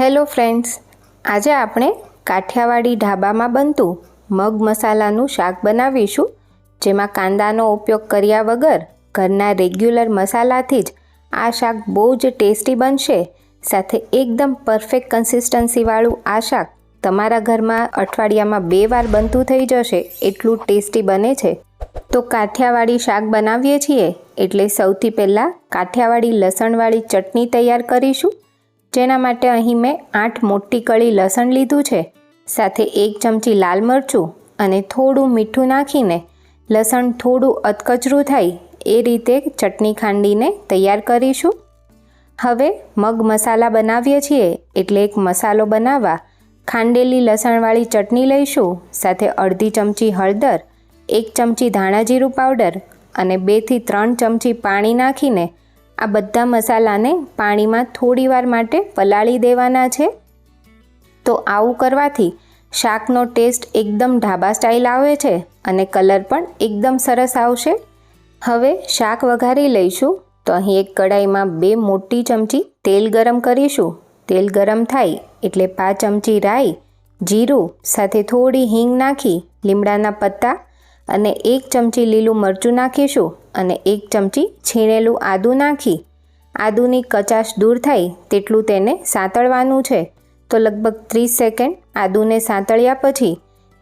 Hello friends, આજે આપણે કાઠિયાવાડી ઢાબામાં બનતું મગ મસાલાનું શાક બનાવીશું, જેમાં કાંદાનો ઉપયોગ કર્યા વગર ઘરના રેગ્યુલર મસાલાથી જ આ શાક બહુ જ ટેસ્ટી બનશે, સાથે એકદમ પરફેક્ટ કન્સિસ્ટન્સીવાળું આ શાક તમારા ઘરમાં અઠવાડિયામાં બે વાર બનતું થઈ જશે, એટલું ટેસ્ટી બને છે. તો કાઠિયાવાડી શાક બનાવીએ છીએ, એટલે સૌથી પહેલાં કાઠિયાવાડી લસણવાળી ચટણી તૈયાર કરીશું. જેના માટે અહીં મેં આઠ મોટી કળી લસણ લીધું છે. સાથે એક ચમચી લાલ મરચું અને થોડું મીઠું નાખીને લસણ થોડું અધકચરું થાય એ રીતે ચટણી ખાંડીને તૈયાર કરીશું. હવે મગ મસાલા બનાવીએ છીએ એટલે એક મસાલો બનાવવા ખાંડેલી લસણવાળી ચટણી લઈશું. સાથે અડધી ચમચી હળદર, એક ચમચી ધાણા જીરું પાવડર અને બેથી ત્રણ ચમચી પાણી નાખીને આ બધા મસાલાને પાણીમાં થોડીવાર માટે પલાળી દેવાના છે. તો આવું કરવાથી શાકનો ટેસ્ટ એકદમ ઢાબા સ્ટાઇલ આવે છે અને કલર પણ એકદમ સરસ આવશે. હવે શાક વઘારી લઈશું. તો અહીં એક કડાઈમાં બે મોટી ચમચી તેલ ગરમ કરીશું. તેલ ગરમ થાય એટલે પાંચ ચમચી રાઈ, જીરું, સાથે થોડી હિંગ નાખી લીમડાના પત્તા અને એક ચમચી લીલું મરચું નાખીશું અને એક ચમચી છીણેલું આદું નાખી. આદુની કચાશ દૂર થાય તેટલું તેને સાંતળવાનું છે. તો લગભગ ત્રીસ સેકન્ડ આદુને સાંતળ્યા પછી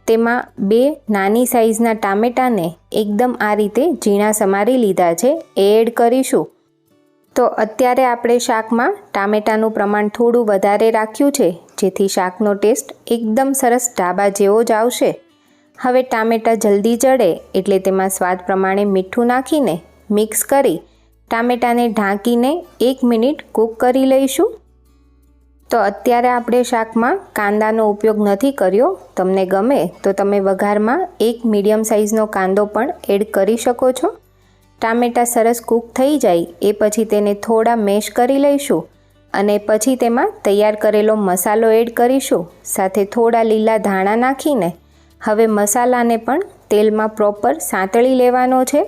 તેમાં બે નાની સાઇઝના ટામેટાને એકદમ આ રીતે ઝીણા સમારી લીધા છે, એ એડ કરીશું. તો અત્યારે આપણે શાકમાં ટામેટાનું પ્રમાણ થોડું વધારે રાખ્યું છે, જેથી શાકનો ટેસ્ટ એકદમ સરસ ઢાબા જેવો જ આવશે. હવે ટામેટાં જલ્દી ચડે એટલે તેમાં સ્વાદ પ્રમાણે મીઠું નાખીને મિક્સ કરી ટામેટાને ઢાંકીને એક મિનિટ કૂક કરી લઈશું. તો અત્યારે આપણે શાકમાં કાંદાનો ઉપયોગ નથી કર્યો. તમને ગમે તો તમે વઘારમાં એક મીડિયમ સાઇઝનો કાંદો પણ એડ કરી શકો છો. ટામેટાં સરસ કૂક થઈ જાય એ પછી તેને થોડા મેશ કરી લઈશું અને પછી તેમાં તૈયાર કરેલો મસાલો એડ કરીશું. સાથે થોડા લીલા ધાણા નાખીને હવે મસાલાને પણ તેલમાં પ્રોપર સાંતળી લેવાનો છે.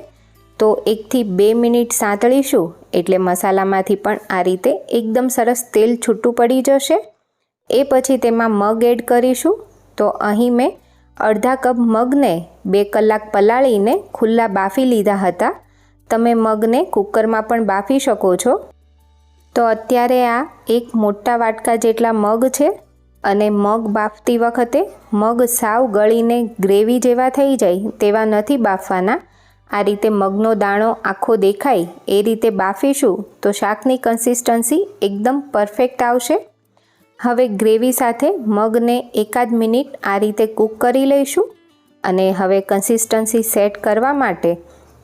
તો એકથી બે મિનિટ સાંતળીશું, એટલે મસાલામાંથી પણ આ રીતે એકદમ સરસ તેલ છૂટું પડી જશે. એ પછી તેમાં મગ એડ કરીશું. તો અહીં મેં અડધા કપ મગને બે કલાક પલાળીને ખુલ્લા બાફી લીધા હતા. તમે મગને કુકરમાં પણ બાફી શકો છો. તો અત્યારે આ એક મોટા વાટકા જેટલા મગ છે. અને મગ બાફતી વખતે મગ સાવ ગળીને ગ્રેવી જેવા થઈ જાય તેવા નથી બાફવાના. આ રીતે મગનો દાણો આખો દેખાય એ રીતે બાફીશું તો શાકની કન્સિસ્ટન્સી એકદમ પરફેક્ટ આવશે. હવે ગ્રેવી સાથે મગને એકાદ મિનિટ આ રીતે કૂક કરી લઈશું અને હવે કન્સિસ્ટન્સી સેટ કરવા માટે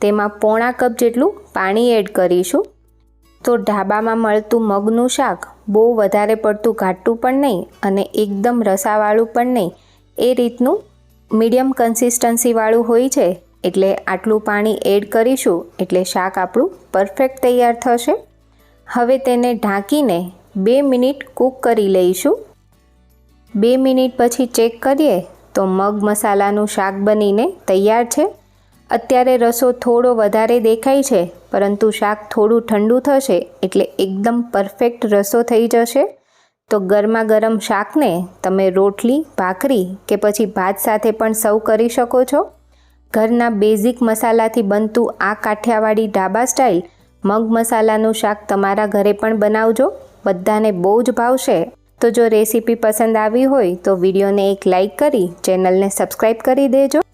તેમાં પોણા કપ જેટલું પાણી એડ કરીશું. તો ઢાબામાં મળતું મગનું શાક બહુ વધારે પડતું ઘાટું પણ નહીં અને એકદમ રસાવાળું પણ નહીં. એ રીતનું મીડિયમ કન્સિસ્ટન્સીવાળું હોય છે એટલે આટલું પાણી એડ કરીશું એટલે શાક આપણું પરફેક્ટ તૈયાર થશે. હવે તેને ઢાંકીને બે મિનિટ કૂક કરી લઈશું. બે મિનિટ પછી ચેક કરીએ તો મગ મસાલાનું શાક બનીને તૈયાર છે. અત્યારે રસો થોડો વધારે દેખાય છે, પરંતુ શાક થોડું ઠંડુ થશે એટલે એકદમ પરફેક્ટ રસો થઈ જશે. તો ગરમા ગરમ શાકને તમે રોટલી, ભાખરી કે પછી ભાત સાથે પણ સર્વ કરી શકો છો. ઘરના બેઝિક મસાલાથી બનતું આ કાઠિયાવાડી ઢાબા સ્ટાઇલ મગ મસાલાનું શાક તમારા ઘરે પણ બનાવજો, બધાને બહુ જ ભાવશે. તો જો રેસીપી પસંદ આવી હોય તો વિડીયોને એક લાઈક કરી, ચેનલને સબસ્ક્રાઈબ કરી દેજો.